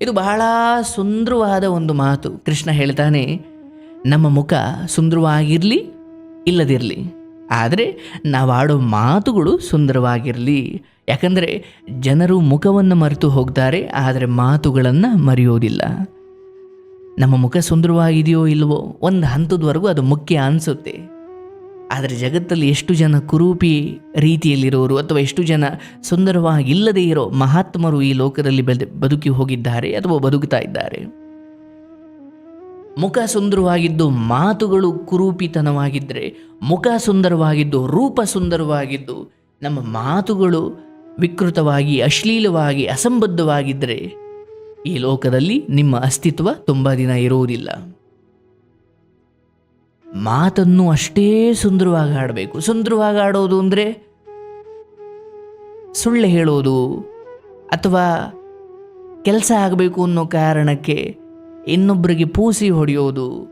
ಇದು ಬಹಳ ಸುಂದರವಾದ ಒಂದು ಮಾತು. ಕೃಷ್ಣ ಹೇಳ್ತಾನೆ, ನಮ್ಮ ಮುಖ ಸುಂದರವಾಗಿರಲಿ, ಇಲ್ಲದಿರಲಿ. ಆದರೆ ನಾವಾಡೋ ಮಾತುಗಳು ಸುಂದರವಾಗಿರಲಿ. ಯಾಕಂದರೆ ಜನರು ಮುಖವನ್ನು ಮರೆತು ಹೋಗ್ತಾರೆ, ಆದರೆ ಮಾತುಗಳನ್ನು ಮರೆಯೋದಿಲ್ಲ. ನಮ್ಮ ಮುಖ ಸುಂದರವಾಗಿದೆಯೋ ಇಲ್ಲವೋ ಒಂದು ಹಂತದವರೆಗೂ ಅದು ಮುಖ್ಯ ಅನಿಸುತ್ತೆ. ಆದರೆ ಜಗತ್ತಲ್ಲಿ ಎಷ್ಟು ಜನ ಕುರೂಪಿ ರೀತಿಯಲ್ಲಿರೋರು ಅಥವಾ ಎಷ್ಟು ಜನ ಸುಂದರವಾಗಿಲ್ಲದೇ ಇರೋ ಮಹಾತ್ಮರು ಈ ಲೋಕದಲ್ಲಿ ಬೆದ, ಬದುಕಿ ಹೋಗಿದ್ದಾರೆ ಅಥವಾ ಬದುಕುತ್ತಾ ಇದ್ದಾರೆ? ಮುಖ ಸುಂದರವಾಗಿದ್ದು ಮಾತುಗಳು ಕುರೂಪಿತನವಾಗಿದ್ದರೆ ಮುಖ ಸುಂದರವಾಗಿದ್ದು, ರೂಪ ಸುಂದರವಾಗಿದ್ದು, ನಮ್ಮ ಮಾತುಗಳು ವಿಕೃತವಾಗಿ, ಅಶ್ಲೀಲವಾಗಿ ಅಸಂಬದ್ಧವಾಗಿದ್ದರೆ ಈ ಲೋಕದಲ್ಲಿ ನಿಮ್ಮ ಅಸ್ತಿತ್ವ ತುಂಬ ದಿನ ಇರುವುದಿಲ್ಲ. ಮಾತನ್ನು ಅಷ್ಟೇ ಸುಂದರವಾಗಿ ಆಡಬೇಕು ಸುಂದರವಾಗಿ ಆಡೋದು ಅಂದರೆ ಸುಳ್ಳು ಹೇಳೋದು ಅಥವಾ ಕೆಲಸ ಆಗಬೇಕು ಅನ್ನೋ ಕಾರಣಕ್ಕೆ ಇನ್ನೊಬ್ಬರಿಗೆ ಪೂಸಿ ಹೊಡೆಯೋದು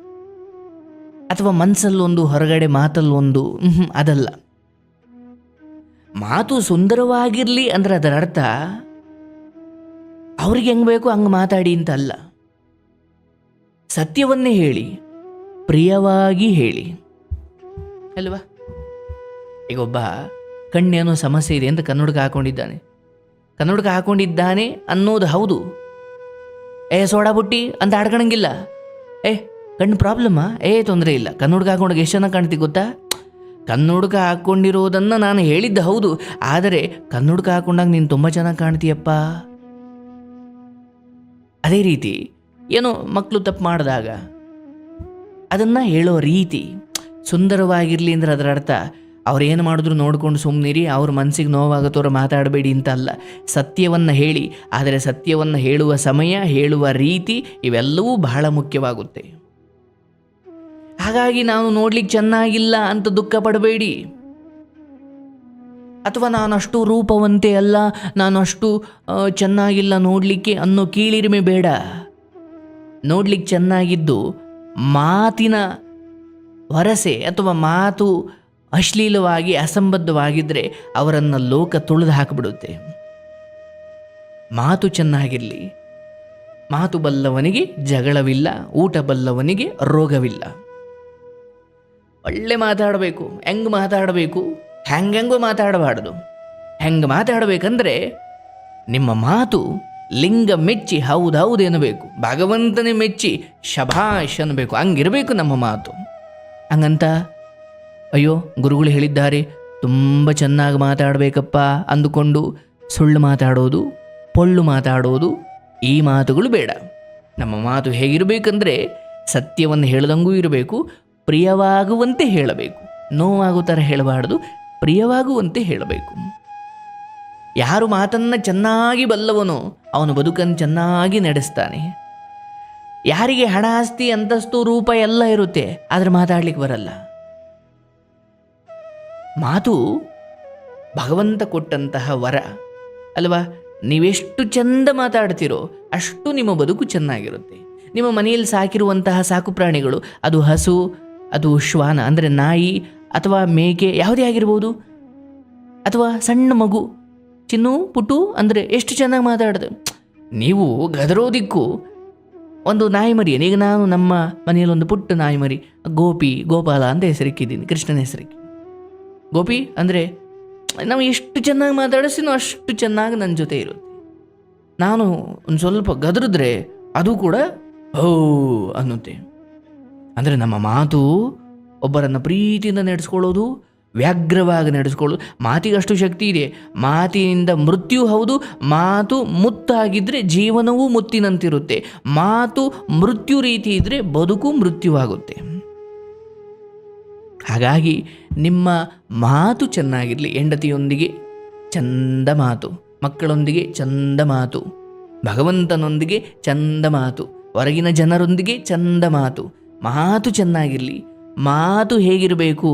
ಅಥವಾ ಮನಸ್ಸಲ್ಲೊಂದು ಹೊರಗಡೆ ಮಾತಲ್ಲೊಂದು ಅದಲ್ಲ. ಮಾತು ಸುಂದರವಾಗಿರಲಿ ಅಂದರೆ ಅದರ ಅರ್ಥ ಅವ್ರಿಗೆ ಹೆಂಗೆ ಬೇಕು ಹಂಗೆ ಮಾತಾಡಿ ಅಂತ ಅಲ್ಲ ಸತ್ಯವನ್ನೇ ಹೇಳಿ. ಪ್ರಿಯವಾಗಿ ಹೇಳಿ. ಅಲ್ವಾ? ಈಗ ಒಬ್ಬ ಕಣ್ಣೇನೋ ಸಮಸ್ಯೆ ಇದೆ ಅಂತ ಕನ್ನಡಕ ಹಾಕೊಂಡಿದ್ದಾನೆ. ಕನ್ನಡಕ ಹಾಕೊಂಡಿದ್ದಾನೆ ಅನ್ನೋದು ಹೌದು. ಏ ಸೋಡಾ ಬುಟ್ಟಿ ಅಂತ ಆಡ್ಕೊಳಂಗಿಲ್ಲ ಏ ಕಣ್ಣು ಪ್ರಾಬ್ಲಮ್ಮಾ? ಏ ತೊಂದರೆ ಇಲ್ಲ. ಕನ್ನಡಕ ಹಾಕೊಂಡಾಗ ಎಷ್ಟು ಚೆನ್ನಾಗಿ ಕಾಣ್ತಿ ಗೊತ್ತಾ? ಕನ್ನಡಕ ಹಾಕೊಂಡಿರೋದನ್ನು ನಾನು ಹೇಳಿದ್ದೆ ಹೌದು. ಆದರೆ ಕನ್ನಡಕ ಹಾಕೊಂಡಾಗ ನೀನು ತುಂಬ ಚೆನ್ನಾಗಿ ಕಾಣ್ತೀಯಪ್ಪ. ಅದೇ ರೀತಿ ಏನೋ ಮಕ್ಕಳು ತಪ್ಪು ಮಾಡಿದಾಗ ಅದನ್ನು ಹೇಳೋ ರೀತಿ. ಸುಂದರವಾಗಿರಲಿ ಅಂದ್ರೆ ಅದರ ಅರ್ಥ, ಅವ್ರು ಏನು ಮಾಡಿದ್ರು ನೋಡ್ಕೊಂಡು ಸುಮ್ಮನಿರಿ ಅವ್ರ ಮನಸ್ಸಿಗೆ ನೋವಾಗತ್ತವ್ರು ಮಾತಾಡಬೇಡಿ ಅಂತ ಅಲ್ಲ ಸತ್ಯವನ್ನು ಹೇಳಿ, ಆದರೆ ಸತ್ಯವನ್ನು ಹೇಳುವ ಸಮಯ, ಹೇಳುವ ರೀತಿ ಇವೆಲ್ಲವೂ ಬಹಳ ಮುಖ್ಯವಾಗುತ್ತೆ. ಹಾಗಾಗಿ ನಾನು ನೋಡ್ಲಿಕ್ಕೆ ಚೆನ್ನಾಗಿಲ್ಲ ಅಂತ ದುಃಖ ಪಡಬೇಡಿ. ಅಥವಾ ನಾನು ಅಷ್ಟು ರೂಪವಂತೆ ಅಲ್ಲ, ನಾನು ಅಷ್ಟು ಚೆನ್ನಾಗಿಲ್ಲ ನೋಡಲಿಕ್ಕೆ ಅನ್ನೋ ಕೀಳಿರಿಮೆ ಬೇಡ. ನೋಡ್ಲಿಕ್ಕೆ ಚೆನ್ನಾಗಿದ್ದು ಮಾತಿನ ವರಸೆ ಅಥವಾ ಮಾತು ಅಶ್ಲೀಲವಾಗಿ ಅಸಂಬದ್ಧವಾಗಿದ್ದರೆ ಅವರನ್ನು ಲೋಕ ತುಳಿದು ಹಾಕಿಬಿಡುತ್ತೆ. ಮಾತು ಚೆನ್ನಾಗಿರಲಿ. ಮಾತು ಬಲ್ಲವನಿಗೆ ಜಗಳವಿಲ್ಲ, ಊಟ ಬಲ್ಲವನಿಗೆ ರೋಗವಿಲ್ಲ. ಒಳ್ಳೆ ಮಾತಾಡಬೇಕು, ಹೆಂಗೆ ಮಾತಾಡಬೇಕು? ಹೆಂಗೆಂಗೂ ಮಾತಾಡಬಾರ್ದು. ಹೆಂಗೆ ಮಾತಾಡಬೇಕಂದ್ರೆ ನಿಮ್ಮ ಮಾತು ಲಿಂಗ ಮೆಚ್ಚಿ ಹೌದೌದು ಎನ್ನಬೇಕು ಭಗವಂತನೇ ಮೆಚ್ಚಿ, ಶಭಾಷ್ ಅನ್ನಬೇಕು ಹಂಗಿರಬೇಕು ನಮ್ಮ ಮಾತು. ಹಂಗಂತ, ಅಯ್ಯೋ, ಗುರುಗಳು ಹೇಳಿದ್ದಾರೆ, ತುಂಬ ಚೆನ್ನಾಗಿ ಮಾತಾಡಬೇಕಪ್ಪ ಅಂದುಕೊಂಡು ಸುಳ್ಳು ಮಾತಾಡೋದು, ಪೊಳ್ಳು ಮಾತಾಡೋದು, ಈ ಮಾತುಗಳು ಬೇಡ. ನಮ್ಮ ಮಾತು ಹೇಗಿರಬೇಕಂದ್ರೆ, ಸತ್ಯವನ್ನು ಹೇಳ್ದಂಗೂ ಇರಬೇಕು, ಪ್ರಿಯವಾಗುವಂತೆ ಹೇಳಬೇಕು. ನೋವಾಗೋ ಥರ ಹೇಳಬಾರ್ದು, ಪ್ರಿಯವಾಗುವಂತೆ ಹೇಳಬೇಕು. ಯಾರು ಮಾತನ್ನು ಚೆನ್ನಾಗಿ ಬಲ್ಲವನೋ ಅವನು ಬದುಕನ್ನು ಚೆನ್ನಾಗಿ ನಡೆಸ್ತಾನೆ. ಯಾರಿಗೆ ಹಣ, ಆಸ್ತಿ, ಅಂತಸ್ತು, ರೂಪ ಎಲ್ಲ ಇರುತ್ತೆ, ಆದರೆ ಮಾತಾಡ್ಲಿಕ್ಕೆ ಬರಲ್ಲ. ಮಾತು ಭಗವಂತ ಕೊಟ್ಟಂತಹ ವರ, ಅಲ್ವಾ? ನೀವೆಷ್ಟು ಚೆಂದ ಮಾತಾಡ್ತೀರೋ ಅಷ್ಟು ನಿಮ್ಮ ಬದುಕು ಚೆನ್ನಾಗಿರುತ್ತೆ. ನಿಮ್ಮ ಮನೆಯಲ್ಲಿ ಸಾಕಿರುವಂತಹ ಸಾಕು ಪ್ರಾಣಿಗಳು, ಅದು ಹಸು, ಅದು ಶ್ವಾನ, ಅಂದರೆ ನಾಯಿ, ಅಥವಾ ಮೇಕೆ, ಯಾವುದೇ ಆಗಿರ್ಬೋದು, ಅಥವಾ ಸಣ್ಣ ಮಗು ಚಿನ್ನು ಪುಟ್ಟು, ಅಂದರೆ ಎಷ್ಟು ಚೆನ್ನಾಗಿ ಮಾತಾಡಿದೆ. ನೀವು ಗದರೋದಿಕ್ಕೂ ಒಂದು ನಾಯಿ ಮರಿ ಈಗ ನಾನು ನಮ್ಮ ಮನೆಯಲ್ಲಿ ಒಂದು ಪುಟ್ಟ ನಾಯಿ ಮರಿ ಗೋಪಿ, ಗೋಪಾಲ ಅಂತ ಹೆಸರಿಕ್ಕಿದ್ದೀನಿ, ಕೃಷ್ಣನ ಹೆಸರಿಗೆ ಗೋಪಿ ಅಂದರೆ ನಾವು ಎಷ್ಟು ಚೆನ್ನಾಗಿ ಮಾತಾಡಿಸ್ತೀನೋ ಅಷ್ಟು ಚೆನ್ನಾಗಿ ನನ್ನ ಜೊತೆ ಇರುತ್ತೆ. ನಾನು ಒಂದು ಸ್ವಲ್ಪ ಗದರಿದ್ರೆ ಅದು ಕೂಡ ಓ ಅನ್ನುತ್ತೆ. ಅಂದರೆ ನಮ್ಮ ಮಾತು ಒಬ್ಬರನ್ನು ಪ್ರೀತಿಯಿಂದ ನಡೆಸ್ಕೊಳ್ಳೋದು ವ್ಯಾಗ್ರವಾಗಿ ನಡೆಸ್ಕೊಳ್ಳೋದು. ಮಾತಿಗಷ್ಟು ಶಕ್ತಿ ಇದೆ. ಮಾತಿನಿಂದ ಮೃತ್ಯು ಹೌದು, ಮಾತು ಮುತ್ತಾಗಿದ್ದರೆ ಜೀವನವೂ ಮುತ್ತಿನಂತಿರುತ್ತೆ. ಮಾತು ಮೃತ್ಯು ರೀತಿ ಇದ್ದರೆ ಬದುಕು ಮೃತ್ಯುವಾಗುತ್ತೆ. ಹಾಗಾಗಿ ನಿಮ್ಮ ಮಾತು ಚೆನ್ನಾಗಿರಲಿ. ಹೆಂಡತಿಯೊಂದಿಗೆ ಚಂದ ಮಾತು, ಮಕ್ಕಳೊಂದಿಗೆ ಚಂದ ಮಾತು, ಭಗವಂತನೊಂದಿಗೆ ಚಂದ ಮಾತು, ಹೊರಗಿನ ಜನರೊಂದಿಗೆ ಚಂದ ಮಾತು. ಮಾತು ಚೆನ್ನಾಗಿರಲಿ. ಮಾತು ಹೇಗಿರಬೇಕು?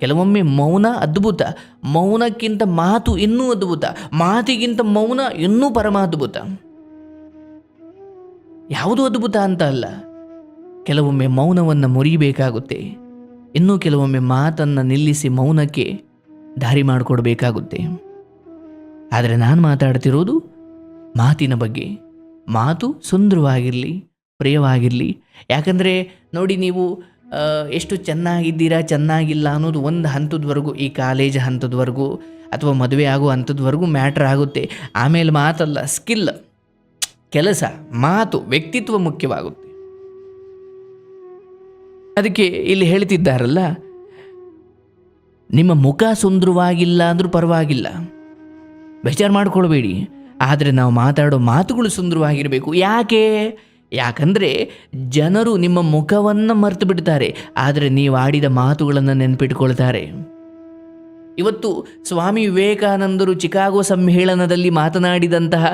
ಕೆಲವೊಮ್ಮೆ ಮೌನ ಅದ್ಭುತ. ಮೌನಕ್ಕಿಂತ ಮಾತು ಇನ್ನೂ ಅದ್ಭುತ. ಮಾತಿಗಿಂತ ಮೌನ ಇನ್ನೂ ಪರಮಾದ್ಭುತ. ಯಾವುದು ಅದ್ಭುತ ಅಂತ ಅಲ್ಲ. ಕೆಲವೊಮ್ಮೆ ಮೌನವನ್ನು ಮುರಿಬೇಕಾಗುತ್ತೆ. ಇನ್ನೂ ಕೆಲವೊಮ್ಮೆ ಮಾತನ್ನು ನಿಲ್ಲಿಸಿ ಮೌನಕ್ಕೆ ದಾರಿ ಮಾಡಿಕೊಡ್ಬೇಕಾಗುತ್ತೆ. ಆದರೆ ನಾನು ಮಾತಾಡ್ತಿರೋದು ಮಾತಿನ ಬಗ್ಗೆ. ಮಾತು ಸುಂದರವಾಗಿರಲಿ, ಪ್ರಿಯವಾಗಿರಲಿ. ಯಾಕಂದರೆ ನೋಡಿ ನೀವು ಎಷ್ಟು ಚೆನ್ನಾಗಿದ್ದೀರಾ, ಚೆನ್ನಾಗಿಲ್ಲ ಅನ್ನೋದು ಒಂದು ಹಂತದವರೆಗೂ, ಈ ಕಾಲೇಜ್ ಹಂತದವರೆಗೂ ಅಥವಾ ಮದುವೆ ಆಗೋ ಹಂತದವರೆಗೂ ಮ್ಯಾಟ್ರ್ ಆಗುತ್ತೆ. ಆಮೇಲೆ ಮಾತಲ್ಲ ಸ್ಕಿಲ್ ಕೆಲಸ, ಮಾತು, ವ್ಯಕ್ತಿತ್ವ ಮುಖ್ಯವಾಗುತ್ತೆ. ಅದಕ್ಕೆ ಇಲ್ಲಿ ಹೇಳ್ತಿದ್ದಾರಲ್ಲ, ನಿಮ್ಮ ಮುಖ ಸುಂದರವಾಗಿಲ್ಲ ಅಂದರೂ ಪರವಾಗಿಲ್ಲ. ಬೇಜಾರು ಮಾಡ್ಕೊಳ್ಬೇಡಿ. ಆದರೆ ನಾವು ಮಾತಾಡೋ ಮಾತುಗಳು ಸುಂದರವಾಗಿರಬೇಕು. ಯಾಕೆ? ಯಾಕಂದರೆ ಜನರು ನಿಮ್ಮ ಮುಖವನ್ನು ಮರೆತು ಬಿಡ್ತಾರೆ, ಆದರೆ ನೀವು ಆಡಿದ ಮಾತುಗಳನ್ನು ನೆನಪಿಟ್ಕೊಳ್ತಾರೆ. ಇವತ್ತು ಸ್ವಾಮಿ ವಿವೇಕಾನಂದರು ಚಿಕಾಗೋ ಸಮ್ಮೇಳನದಲ್ಲಿ ಮಾತನಾಡಿದಂತಹ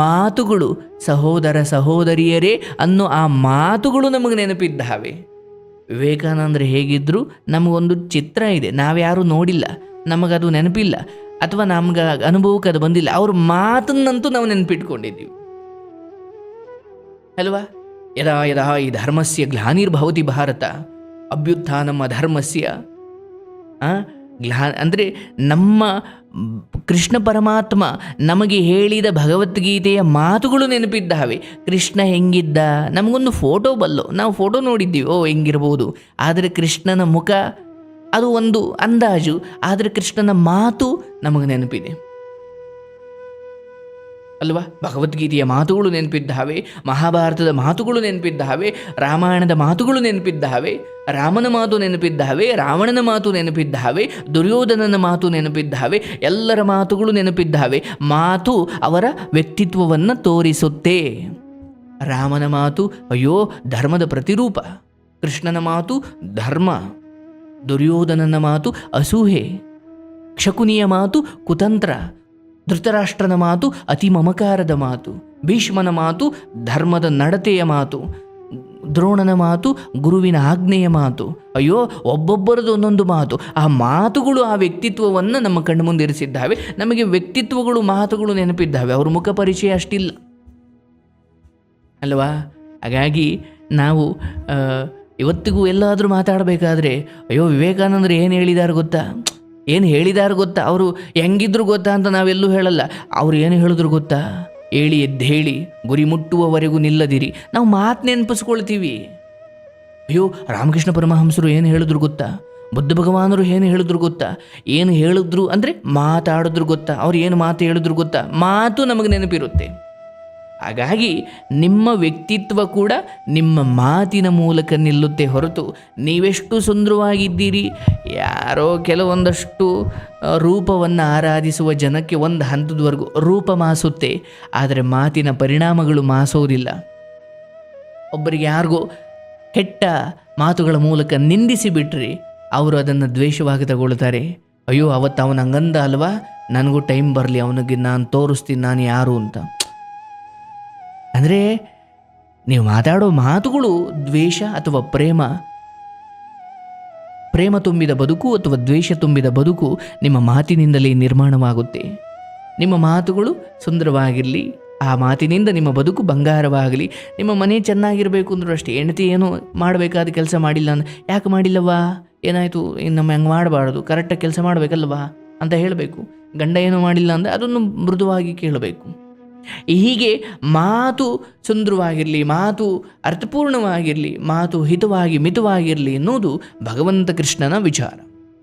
ಮಾತುಗಳು, ಸಹೋದರ ಸಹೋದರಿಯರೇ ಅನ್ನೋ ಆ ಮಾತುಗಳು ನಮಗೆ ನೆನಪಿದ್ದಾವೆ. ವಿವೇಕಾನಂದರು ಹೇಗಿದ್ದರೂ ನಮಗೊಂದು ಚಿತ್ರ ಇದೆ, ನಾವ್ಯಾರೂ ನೋಡಿಲ್ಲ, ನಮಗದು ನೆನಪಿಲ್ಲ, ಅಥವಾ ನಮ್ಗೆ ಅನುಭವಕ್ಕೆ ಅದು ಬಂದಿಲ್ಲ, ಅವ್ರ ಮಾತನ್ನಂತೂ ನಾವು ನೆನಪಿಟ್ಕೊಂಡಿದ್ದೀವಿ. ಅಲ್ವಾ? ಯದಾ ಯದಾ ಈ ಧರ್ಮಸ್ಯ ಗ್ಲಾನಿರ್ಭವತಿ ಭಾರತ ಅಭ್ಯುತ್ಥಾನಮ್ಮ ಧರ್ಮಸ್ಯ ಗ್ಲಾ ಅಂದರೆ ನಮ್ಮ ಕೃಷ್ಣ ಪರಮಾತ್ಮ ನಮಗೆ ಹೇಳಿದ ಭಗವದ್ಗೀತೆಯ ಮಾತುಗಳು ನೆನಪಿದ್ದಾವೆ. ಕೃಷ್ಣ ಹೆಂಗಿದ್ದ? ನಮಗೊಂದು ಫೋಟೋ ಬಲ್ಲು. ನಾವು ಫೋಟೋ ನೋಡಿದ್ದೀವಿ. ಓ, ಹೆಂಗಿರ್ಬೋದು. ಆದರೆ ಕೃಷ್ಣನ ಮುಖ ಅದು ಒಂದು ಅಂದಾಜು. ಆದರೆ ಕೃಷ್ಣನ ಮಾತು ನಮಗೆ ನೆನಪಿದೆ. ಅಲ್ವಾ? ಭಗವದ್ಗೀತೆಯ ಮಾತುಗಳು ನೆನಪಿದ್ದಾವೆ ಮಹಾಭಾರತದ ಮಾತುಗಳು ನೆನಪಿದ್ದಾವೆ ರಾಮಾಯಣದ ಮಾತುಗಳು ನೆನಪಿದ್ದಾವೆ ರಾಮನ ಮಾತು ನೆನಪಿದ್ದಾವೆ ರಾವಣನ ಮಾತು ನೆನಪಿದ್ದಾವೆ ದುರ್ಯೋಧನನ ಮಾತು ನೆನಪಿದ್ದಾವೆ ಎಲ್ಲರ ಮಾತುಗಳು ನೆನಪಿದ್ದಾವೆ ಮಾತು ಅವರ ವ್ಯಕ್ತಿತ್ವವನ್ನು ತೋರಿಸುತ್ತೆ. ರಾಮನ ಮಾತು, ಅಯ್ಯೋ, ಧರ್ಮದ ಪ್ರತಿರೂಪ. ಕೃಷ್ಣನ ಮಾತು, ಧರ್ಮ. ದುರ್ಯೋಧನನ ಮಾತು, ಅಸೂಹೆ. ಶಕುನಿಯ ಮಾತು, ಕುತಂತ್ರ. ಧೃತರಾಷ್ಟ್ರನ ಮಾತು ಅತಿ ಮಮಕಾರದ ಮಾತು, ಭೀಷ್ಮನ ಮಾತು ಧರ್ಮದ ನಡತೆಯ ಮಾತು, ದ್ರೋಣನ ಮಾತು ಗುರುವಿನ ಆಜ್ಞೆಯ ಮಾತು. ಅಯ್ಯೋ ಒಬ್ಬೊಬ್ಬರದು ಒಂದೊಂದು ಮಾತು. ಆ ಮಾತುಗಳು ಆ ವ್ಯಕ್ತಿತ್ವವನ್ನು ನಮ್ಮ ಕಣ್ಣು ಮುಂದಿರಿಸಿದ್ದಾವೆ ನಮಗೆ ವ್ಯಕ್ತಿತ್ವಗಳು, ಮಾತುಗಳು ನೆನಪಿದ್ದಾವೆ. ಅವ್ರ ಮುಖ ಪರಿಚಯ ಅಷ್ಟಿಲ್ಲ. ಅಲ್ವಾ? ಹಾಗಾಗಿ ನಾವು ಇವತ್ತಿಗೂ ಎಲ್ಲಾದರೂ ಮಾತಾಡಬೇಕಾದ್ರೆ, ಅಯ್ಯೋ, ವಿವೇಕಾನಂದರು ಏನು ಹೇಳಿದ್ದಾರೆ ಗೊತ್ತಾ? ಏನು ಹೇಳಿದಾರು ಗೊತ್ತಾ? ಅವರು ಹೆಂಗಿದ್ರು ಗೊತ್ತಾ ಅಂತ ನಾವೆಲ್ಲೂ ಹೇಳಲ್ಲ. ಅವ್ರು ಏನು ಹೇಳಿದ್ರು ಗೊತ್ತಾ? ಹೇಳಿ ಎದ್ದು ಹೇಳಿ ಗುರಿ ಮುಟ್ಟುವವರೆಗೂ ನಿಲ್ಲದಿರಿ. ನಾವು ಮಾತು ನೆನಪಿಸ್ಕೊಳ್ತೀವಿ. ಅಯ್ಯೋ, ರಾಮಕೃಷ್ಣ ಪರಮಹಂಸರು ಏನು ಹೇಳಿದ್ರು ಗೊತ್ತಾ? ಬುದ್ಧ ಭಗವಾನರು ಏನು ಹೇಳಿದ್ರು ಗೊತ್ತಾ? ಏನು ಹೇಳಿದ್ರು ಅಂದರೆ ಮಾತಾಡಿದ್ರು ಗೊತ್ತಾ? ಅವ್ರು ಏನು ಮಾತು ಹೇಳಿದ್ರು ಗೊತ್ತಾ? ಮಾತು ನಮಗೆ ನೆನಪಿರುತ್ತೆ. ಹಾಗಾಗಿ ನಿಮ್ಮ ವ್ಯಕ್ತಿತ್ವ ಕೂಡ ನಿಮ್ಮ ಮಾತಿನ ಮೂಲಕ ನಿಲ್ಲುತ್ತೆ ಹೊರತು ನೀವೆಷ್ಟು ಸುಂದರವಾಗಿದ್ದೀರಿ? ಯಾರೋ ಕೆಲವೊಂದಷ್ಟು ರೂಪವನ್ನು ಆರಾಧಿಸುವ ಜನಕ್ಕೆ ಒಂದು ಹಂತದವರೆಗೂ ರೂಪ ಮಾಸುತ್ತೆ, ಆದರೆ ಮಾತಿನ ಪರಿಣಾಮಗಳು ಮಾಸೋದಿಲ್ಲ. ಒಬ್ಬರಿಗೆ ಯಾರಿಗೋ ಕೆಟ್ಟ ಮಾತುಗಳ ಮೂಲಕ ನಿಂದಿಸಿ ಬಿಟ್ರೆ ಅವರು ಅದನ್ನು ದ್ವೇಷವಾಗಿ ತಗೊಳ್ತಾರೆ. ಅಯ್ಯೋ, ಅವತ್ತು ಅವನ ಹಂಗಂದ ಅಲ್ವಾ? ನನಗೂ ಟೈಮ್ ಬರಲಿ, ಅವನಿಗೆ ನಾನು ತೋರಿಸ್ತೀನಿ, ನಾನು ಯಾರು ಅಂತ. ಅಂದರೆ ನೀವು ಮಾತಾಡೋ ಮಾತುಗಳು ದ್ವೇಷ ಅಥವಾ ಪ್ರೇಮ? ಪ್ರೇಮ ತುಂಬಿದ ಬದುಕು ಅಥವಾ ದ್ವೇಷ ತುಂಬಿದ ಬದುಕು ನಿಮ್ಮ ಮಾತಿನಿಂದಲೇ ನಿರ್ಮಾಣವಾಗುತ್ತೆ. ನಿಮ್ಮ ಮಾತುಗಳು ಸುಂದರವಾಗಿರಲಿ, ಆ ಮಾತಿನಿಂದ ನಿಮ್ಮ ಬದುಕು ಬಂಗಾರವಾಗಲಿ, ನಿಮ್ಮ ಮನೆ ಚೆನ್ನಾಗಿರಬೇಕು ಅಂದರೂ ಅಷ್ಟೇ, ಹೆಂಡತಿ ಏನೋ ಮಾಡಬೇಕಾದ ಕೆಲಸ ಮಾಡಿಲ್ಲ ಅಂದ್ರೆ ಯಾಕೆ ಮಾಡಿಲ್ಲವಾ ಏನಾಯಿತು? ಇನ್ನು ನಮ್ಮ ಹೆಂಗೆ ಮಾಡಬಾರ್ದು ಕರೆಕ್ಟಾಗಿ ಕೆಲಸ ಮಾಡಬೇಕಲ್ವಾ? ಅಂತ ಹೇಳಬೇಕು. ಗಂಡ ಏನೂ ಮಾಡಿಲ್ಲ ಅಂದರೆ ಅದನ್ನು ಮೃದುವಾಗಿ ಕೇಳಬೇಕು. ಹೀಗೆ ಮಾತು ಸುಂದರವಾಗಿರಲಿ ಮಾತು ಅರ್ಥಪೂರ್ಣವಾಗಿರಲಿ ಮಾತು ಹಿತವಾಗಿ ಮಿತವಾಗಿರಲಿ ಎನ್ನುವುದು ಭಗವಂತ ಕೃಷ್ಣನ ವಿಚಾರ.